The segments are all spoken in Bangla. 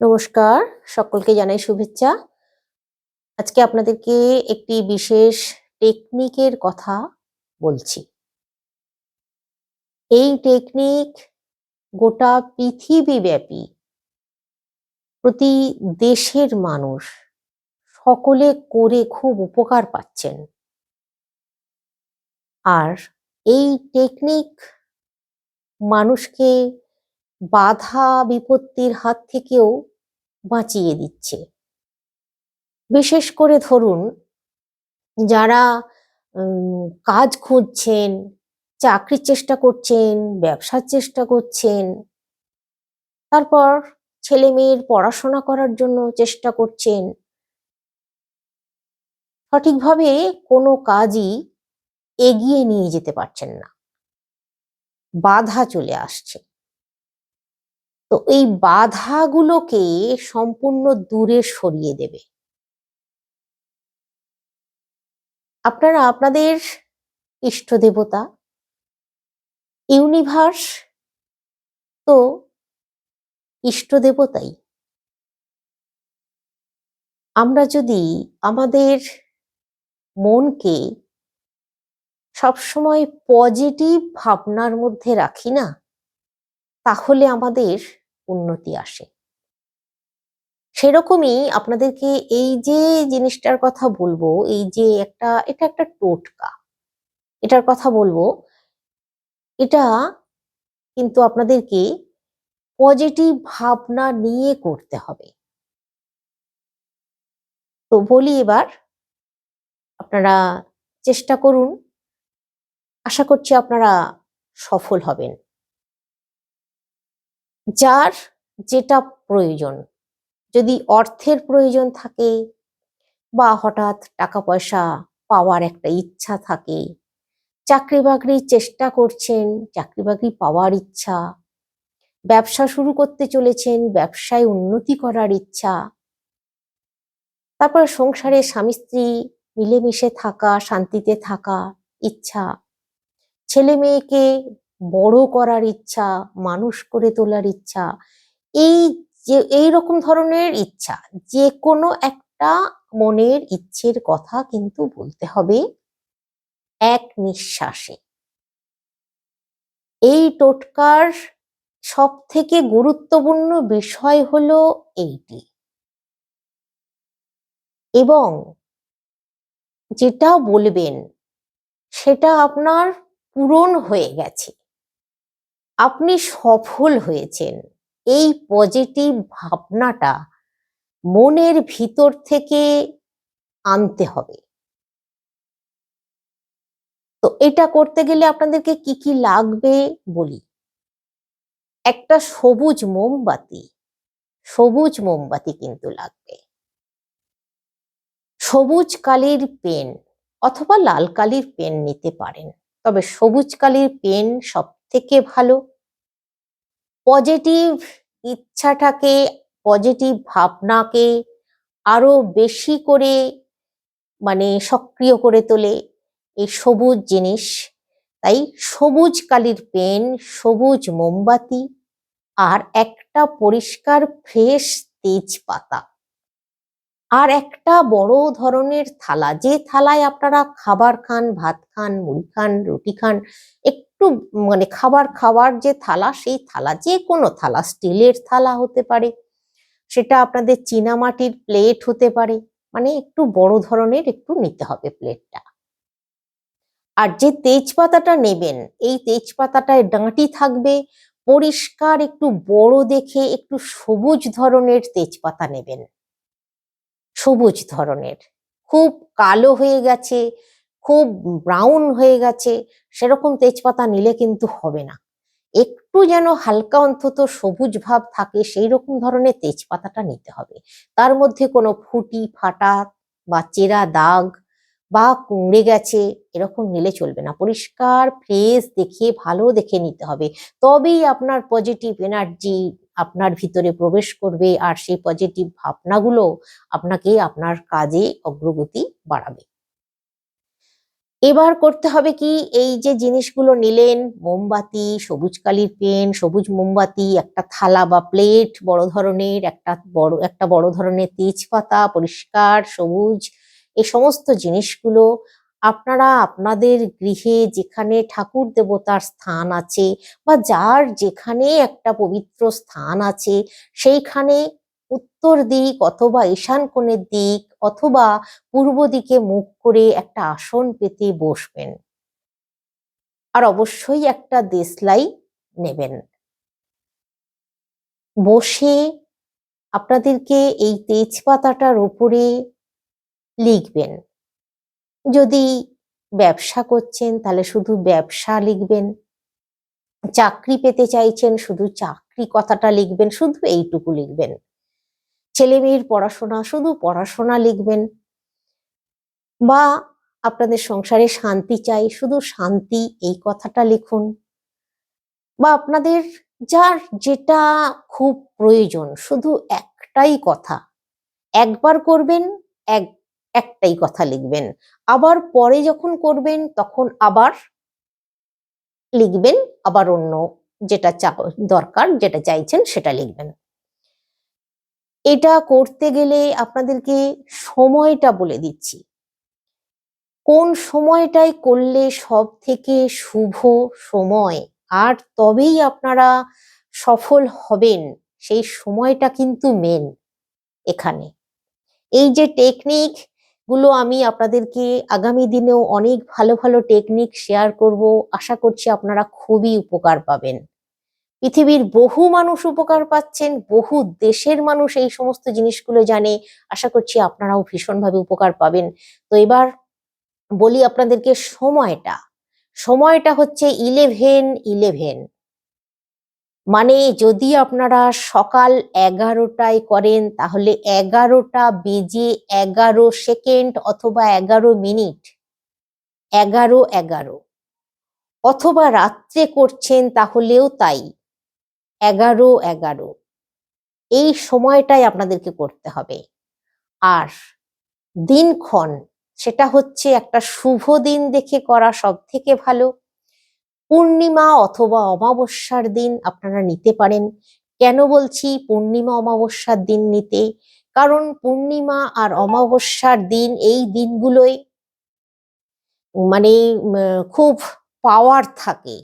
নমস্কার, সকলকে জানাই শুভেচ্ছা। আজকে আপনাদেরকে একটি বিশেষ টেকনিকের কথা বলছি। এই টেকনিক গোটা পৃথিবীব্যাপী প্রতি দেশের মানুষ সকলে করে খুব উপকার পাচ্ছেন। আর এই টেকনিক মানুষকে বাধা বিপত্তির হাত থেকেও বাঁচিয়ে দিচ্ছে। বিশেষ করে ধরুন, যারা কাজ খুঁজছেন, চাকরির চেষ্টা করছেন, ব্যবসার চেষ্টা করছেন, তারপর ছেলে মেয়ের পড়াশোনা করার জন্য চেষ্টা করছেন, সঠিকভাবে কোনো কাজই এগিয়ে নিয়ে যেতে পারছেন না। বাধা চলে আসছে। তো এই বাধাগুলোকে সম্পূর্ণ দূরে সরিয়ে দেবে। আপনারা আপনাদের ইষ্ট দেবতা, ইউনিভার্স, তো ইষ্ট দেবতাই। আমরা যদি আমাদের মনকে সবসময় পজিটিভ ভাবনার মধ্যে রাখি না, তাহলে আমাদের উন্নতি আসে। সেরকমই আপনাদেরকে এই যে জিনিসটার কথা বলব, এই যে একটা, এটা একটা টোটকা। এটার কথা বলব, এটা কিন্তু আপনাদেরকে পজিটিভ ভাবনা নিয়ে করতে হবে। তো বলি এবার, আপনারা চেষ্টা করুন। আশা করছি আপনারা সফল হবেন। যার যেটা প্রয়োজন। যদি অর্থের প্রয়োজন থাকে বা হঠাৎ টাকা পয়সা পাওয়ার একটা ইচ্ছা থাকে চাকরি বাকরির চেষ্টা করছেন চাকরি বাকরি পাওয়ার ইচ্ছা, ব্যবসা শুরু করতে চলেছেন, ব্যবসায় উন্নতি করার ইচ্ছা, তারপর সংসারে স্বামী, স্ত্রী মিলেমিশে থাকা, শান্তিতে থাকা ইচ্ছা ছেলে মেয়েকে বড় করার ইচ্ছা, মানুষ করে তোলার ইচ্ছা, এই যে, এই রকম ধরনের ইচ্ছা, যে কোনো একটা মনের ইচ্ছের কথা কিন্তু বলতে হবে এক নিঃশ্বাসে। এই টোটকার সব থেকে গুরুত্বপূর্ণ বিষয় হলো এইটি। এবং যেটা বলবেন, সেটা আপনার পূরণ হয়ে গেছে। আপনি সফল হয়েছেন। এই পজিটিভ ভাবনাটা মনের ভিতর থেকে আনতে হবে। তো এটা করতে গেলে আপনাদেরকে কি কি লাগবে বলি? একটা সবুজ মোমবাতি। সবুজ মোমবাতি কিন্তু লাগবে। সবুজ কালির পেন অথবা লাল কালির পেন নিতে পারেন। তবে সবুজ কালির পেন সব থেকে ভালো। পজিটিভ ইচ্ছাটাকে পজিটিভ ভাবনাকে আরও বেশি করে মানে সক্রিয় করে তোলে এই সবুজ জিনিস। তাই সবুজ কালির পেন, সবুজ মোমবাতি আর একটা পরিষ্কার ফ্রেশ তেজপাতা। আর একটা বড় ধরনের থালা, যে থালায় আপনারা খাবার খান, ভাত খান, মুড়ি খান, রুটি খান একটু মানে খাবার খাওয়ার যে থালা, সেই থালা যে কোনো থালা, স্টিলের থালা হতে পারে, সেটা আপনাদের চীনামাটির প্লেট হতে পারে মানে একটু বড় ধরনের একটু নিতে হবে প্লেটটা। আর যে তেজপাতাটা নেবেন, এই তেজপাতাটায় ডাঁটি থাকবে, পরিষ্কার একটু বড় দেখে একটু সবুজ ধরনের তেজপাতা নেবেন। সবুজ ধরনের। খুব কালো হয়ে গেছে খুব ব্রাউন হয়ে গেছে, সেরকম তেজপাতা নিলে কিন্তু হবে না। একটু যেন হালকা অন্তত সবুজ ভাব থাকে সেই রকম ধরনের তেজপাতাটা নিতে হবে। তার মধ্যে কোনো ফুটি, ফাটা বা চেরা দাগ বা কুঁড়ে গেছে, এরকম নিলে চলবে না। পরিষ্কার, ফ্রেশ দেখে, ভালো দেখে নিতে হবে। তবেই আপনার পজিটিভ এনার্জি আপনার ভিতরে প্রবেশ করবে, আর সেই পজিটিভ ভাবনাগুলো আপনাকে আপনার কাজে অগ্রগতি বাড়াবে। এবার করতে হবে কি? এই যে জিনিসগুলো নিলেন, মোমবাতি, সবুজ কালির পেন, সবুজ মোমবাতি, একটা থালা বা প্লেট বড় ধরনের, একটা বড় একটা বড় ধরনের তেজপাতা পরিষ্কার, সবুজ, এই সমস্ত জিনিসগুলো আপনারা আপনাদের গৃহে যেখানে ঠাকুর দেবতার স্থান আছে বা যার যেখানে একটা পবিত্র স্থান আছে, সেইখানে উত্তর দিক অথবা ঈশান কোণের দিক অথবা পূর্ব দিকে মুখ করে একটা আসন পেতে বসবেন। আর অবশ্যই একটা দেশলাই নেবেন। বসে আপনাদেরকে এই তেজপাতাটার উপরে লিখবেন। যদি ব্যবসা করছেন, তাহলে শুধু ব্যবসা লিখবেন। চাকরি পেতে চাইছেন, শুধু চাকরি কথাটা লিখবেন, শুধু এইটুকু লিখবেন। ছেলে মেয়ের পড়াশোনা, শুধু পড়াশোনা লিখবেন। বা আপনাদের সংসারে শান্তি চাই, শুধু শান্তি এই কথাটা লিখুন। বা আপনাদের যার যেটা খুব প্রয়োজন, শুধু একটাই কথা। একবার করবেন, এক, একটাই কথা লিখবেন। আবার পরে যখন করবেন, তখন আবার লিখবেন, আবার অন্য যেটা দরকার, যেটা চাইছেন, সেটা লিখবেন। এটা করতে গেলে আপনাদেরকে সময়টা বলে দিচ্ছি। কোন সময়টাই করলে সব থেকে শুভ সময়? আর তবেই আপনারা সফল হবেন। সেই সময়টা কিন্তু মেন এখানে। এই যে টেকনিকগুলো আমি আপনাদেরকে আগামী দিনেও অনেক ভালো ভালো টেকনিক শেয়ার করব, আশা করছি আপনারা খুবই উপকার পাবেন। পৃথিবীর বহু মানুষ উপকার পাচ্ছেন, বহু দেশের মানুষ এই সমস্ত জিনিসগুলো জানে। আশা করছি আপনারাও ভীষণভাবে উপকার পাবেন। তো এবার বলি আপনাদেরকে সময়টা। সময়টা হচ্ছে ইলেভেন ইলেভেন মানে যদি আপনারা সকাল এগারোটায় করেন, তাহলে এগারোটা বেজে এগারো সেকেন্ড অথবা এগারো মিনিট এগারো এগারো। অথবা রাত্রে করছেন, তাহলেও তাই। এগারো এগারো। এই সময়টাই আপনাদেরকে করতে হবে। আর দিনক্ষণ, সেটা হচ্ছে একটা শুভ দিন দেখে করা সব থেকে ভালো। পূর্ণিমা অথবা অমাবস্যার দিন আপনারা নিতে পারেন। কেন বলছি পূর্ণিমা, অমাবস্যার দিন নিতে? কারণ পূর্ণিমা আর অমাবস্যার দিন এই দিনগুলোই মানে খুব পাওয়ার থাকে।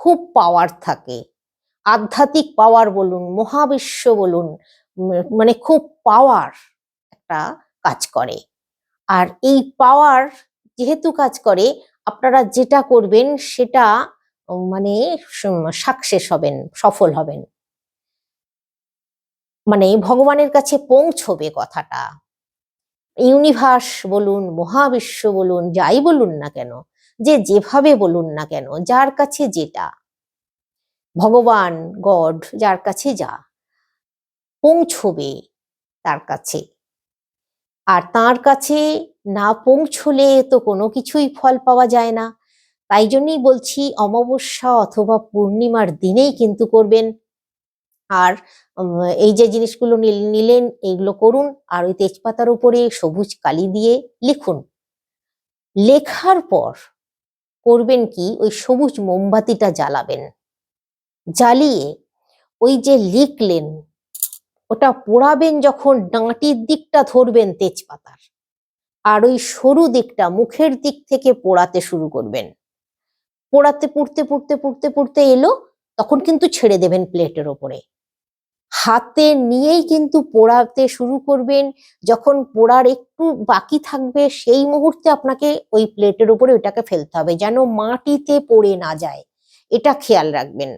খুব পাওয়ার থাকে। আধ্যাত্মিক পাওয়ার বলুন, মহাবিশ্ব বলুন মানে খুব পাওয়ার একটা কাজ করে। আর এই পাওয়ার যেহেতু কাজ করে, আপনারা যেটা করবেন সেটা মানে সাকসেস হবেন, সফল হবেন। মানে ভগবানের কাছে পৌঁছবে কথাটা। ইউনিভার্স বলুন, মহাবিশ্ব বলুন, যাই বলুন না কেন, যে যেভাবে বলুন না কেন, যার কাছে যেটা ভগবান গড যার কাছে যা, পৌঁছবে তার কাছে। আর তার কাছে না পৌঁছলে তো কোনো কিছুই ফল পাওয়া যায় না। তাই জন্যই বলছি, অমাবস্যা অথবা পূর্ণিমার দিনেই কিন্তু করবেন। আর এই যে জিনিসগুলো নিলেন এইগুলো করুন। আর ওই তেজপাতার উপরে সবুজ কালি দিয়ে লিখুন। লেখার পর করবেন কি? ওই সবুজ মোমবাতিটা জ্বালাবেন। জ্বালিয়ে ওই যে লিখলেন, ওটা পোড়াবেন যখন ডাঁটির দিকটা ধরবেন তেজপাতার, আর ওই সরু দিকটা মুখের দিক থেকে পোড়াতে শুরু করবেন। পোড়াতে, পুড়তে পুড়তে পুড়তে পুড়তে এলো, তখন কিন্তু ছেড়ে দেবেন প্লেটের ওপরে। হাতে নিয়েই কিন্তু পোড়াতে শুরু করবেন, যখন পোড়ার একটু বাকি থাকবে সেই মুহূর্তে আপনাকে ওই প্লেটের উপরে ওইটাকে ফেলতে হবে, যেন মাটিতে পড়ে না যায়। এটা খেয়াল রাখবেন।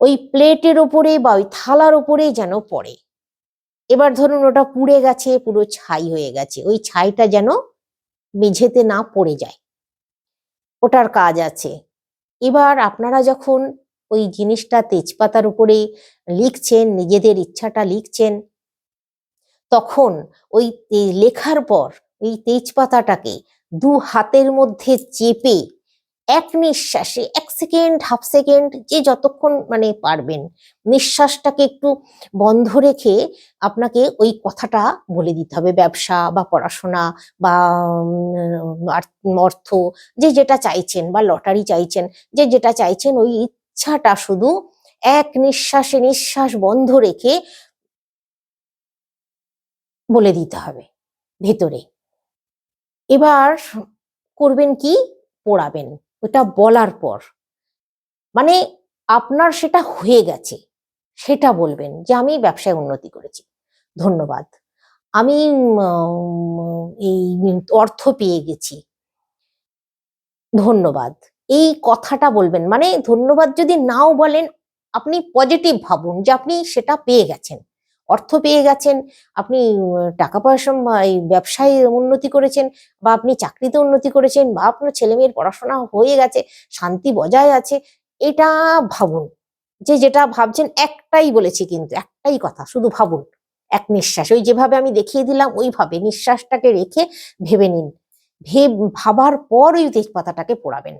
ওই প্লেটের ওপরে বা ওই থালার ওপরে যেন পড়ে। এবার ধরুন ওটা পুড়ে গেছে, পুরো ছাই হয়ে গেছে। ওই ছাইটা যেন মেঝেতে না পড়ে যায়। ওটার কাজ আছে। এবার আপনারা যখন ওই জিনিসটা তেজপাতার উপরে লিখছেন, নিজেদের ইচ্ছাটা লিখছেন, তখন ওই লেখার পর ওই তেজপাতাটাকে দু হাতের মধ্যে চেপে এক নিঃশ্বাসে, এক সেকেন্ড হাফ সেকেন্ড যে যতক্ষণ মানে পারবেন, নিঃশ্বাসটাকে একটু বন্ধ রেখে আপনাকে ওই কথাটা বলে দিতে হবে, ব্যবসা বা পড়াশোনা বা অর্থ, যে যেটা চাইছেন বা লটারি চাইছেন, যে যেটা চাইছেন, ওই ইচ্ছাটা শুধু এক নিঃশ্বাসে নিঃশ্বাস বন্ধ রেখে বলে দিতে হবে, ভেতরে। এবার করবেন কি? পড়াবেন। ওটা বলার পর। মানে আপনার সেটা হয়ে গেছে। সেটা বলবেন যে আমি ব্যবসায় উন্নতি করেছি। ধন্যবাদ। আমি এই অর্থ পেয়ে গেছি। ধন্যবাদ। এই কথাটা বলবেন। মানে ধন্যবাদ যদি নাও বলেন, আপনি পজিটিভ ভাবুন যে আপনি সেটা পেয়ে গেছেন। অর্থ পেয়ে গেছেন, আপনি টাকা পয়সা ব্যবসায় উন্নতি করেছেন, বা আপনি চাকরিতে উন্নতি করেছেন, বা আপনার ছেলে মেয়ের পড়াশোনা হয়ে গেছে, শান্তি বজায় আছে এটা ভাবুন। যে যেটা ভাবছেন একটাই বলেছি কিন্তু, একটাই কথা, শুধু ভাবুন। এক নিঃশ্বাস। ওই যেভাবে আমি দেখিয়ে দিলাম, ওইভাবে নিঃশ্বাসটাকে রেখে ভেবে নিন। ভেব, ভাবার পর ওই তেজপাতাটাকে পোড়াবেন।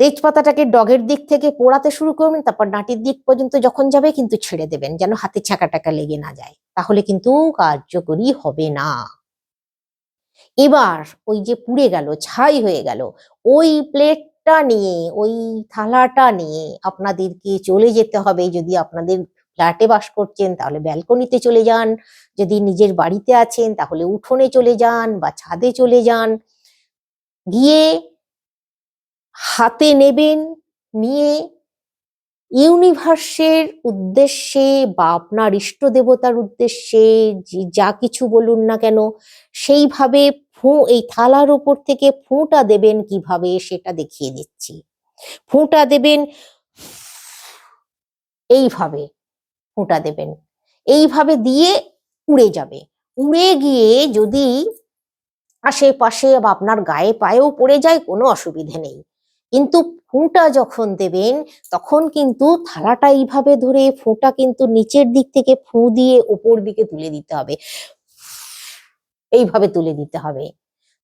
তেজপাতাটাকে ডগের দিক থেকে পোড়াতে শুরু করবেন, তারপর নাটির দিক পর্যন্ত যখন যাবে কিন্তু ছেড়ে দেবেন, যেন হাতে ছাকা টাকা লেগে না যায়। তাহলে কিন্তু কার্যকরী হবে না। এবার ওই যে পুড়ে গেল, ছাই হয়ে গেল, ওই প্লেটটা নিয়ে, ওই থালাটা নিয়ে আপনাদেরকে চলে যেতে হবে। যদি আপনাদের ফ্ল্যাটে বাস করছেন, তাহলে ব্যালকনিতে চলে যান। যদি নিজের বাড়িতে আছেন, তাহলে উঠোনে চলে যান বা ছাদে চলে যান। গিয়ে হাতে নেবেন, নিয়ে ইউনিভার্সের উদ্দেশ্যে বা আপনার ইষ্ট দেবতার উদ্দেশ্যে যা কিছু বলুন না কেন, সেইভাবে ফু, এই থালার উপর থেকে ফুঁটা দেবেন কীভাবে সেটা দেখিয়ে দিচ্ছি। ফুঁটা দেবেন এইভাবে ফুঁটা দেবেন। এইভাবে দিয়ে উড়ে যাবে। উড়ে গিয়ে যদি আশেপাশে বা আপনার গায়ে পায়েও পড়ে যায়, কোনো অসুবিধে নেই। কিন্তু ফুঁটা যখন দেবেন, তখন কিন্তু থালাটা এইভাবে ধরে ফুঁটা কিন্তু নিচের দিক থেকে ফু দিয়ে উপর দিকে তুলে দিতে হবে। এইভাবে তুলে দিতে হবে।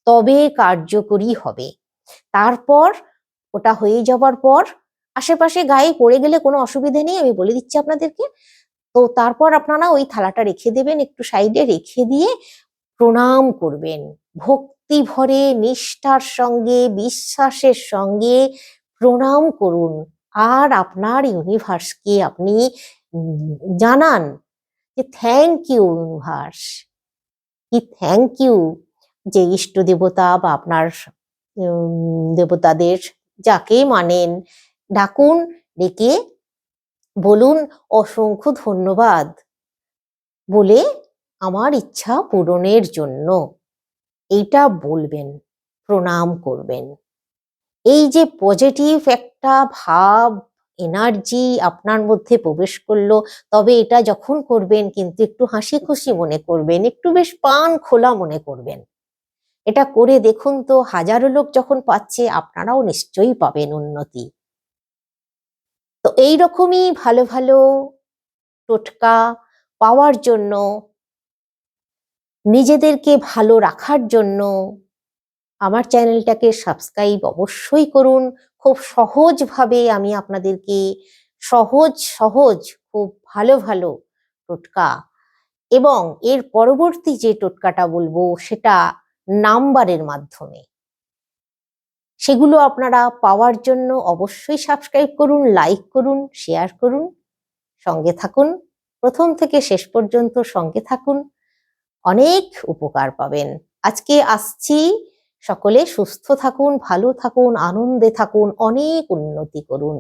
তবে কার্যকরী হবে। তারপর ওটা হয়ে যাবার পর আশেপাশে গায়ে পড়ে গেলে কোনো অসুবিধে নেই, আমি বলে দিচ্ছি আপনাদেরকে। তো তারপর আপনারা ওই থালাটা রেখে দেবেন, একটু সাইডে রেখে দিয়ে প্রণাম করবেন। ভক্তি ভরে, নিষ্ঠার সঙ্গে, বিশ্বাসের সঙ্গে প্রণাম করুন। আর আপনার ইউনিভার্সকে আপনি জানান যে থ্যাংক ইউ ইউনিভার্স কি থ্যাংক ইউ যে ইষ্ট দেবতা বা আপনার দেবতাদের যাকে মানেন, ডাকুন, ডেকে বলুন অসংখ্য ধন্যবাদ বলে আমার ইচ্ছা পূরণের জন্য। এইটা বলবেন, প্রণাম করবেন। এই যে পজিটিভ একটা ভাব এনার্জি আপনার মধ্যে প্রবেশ করল, তবে এটা যখন করবেন কিন্তু একটু হাসি খুশি মনে করবেন, একটু বেশ পান খোলা মনে করবেন। এটা করে দেখুন তো, হাজারো লোক যখন পাচ্ছে, আপনারাও নিশ্চয়ই পাবেন উন্নতি। তো এই রকমই ভালো ভালো টোটকা পাওয়ার জন্য, নিজেদেরকে ভালো রাখার জন্য আমার চ্যানেলটাকে সাবস্ক্রাইব অবশ্যই করুন। খুব সহজভাবে আমি আপনাদেরকে সহজ সহজ, খুব ভালো ভালো টোটকা এবং এর পরবর্তী যে টোটকাটা বলব সেটা নাম্বারের মাধ্যমে। সেগুলো আপনারা পাওয়ার জন্য অবশ্যই সাবস্ক্রাইব করুন লাইক করুন শেয়ার করুন, সঙ্গে থাকুন, প্রথম থেকে শেষ পর্যন্ত সঙ্গে থাকুন। অনেক উপকার পাবেন। আজকে আসছি সকলে সুস্থ থাকুন ভালো থাকুন আনন্দে থাকুন অনেক উন্নতি করুন।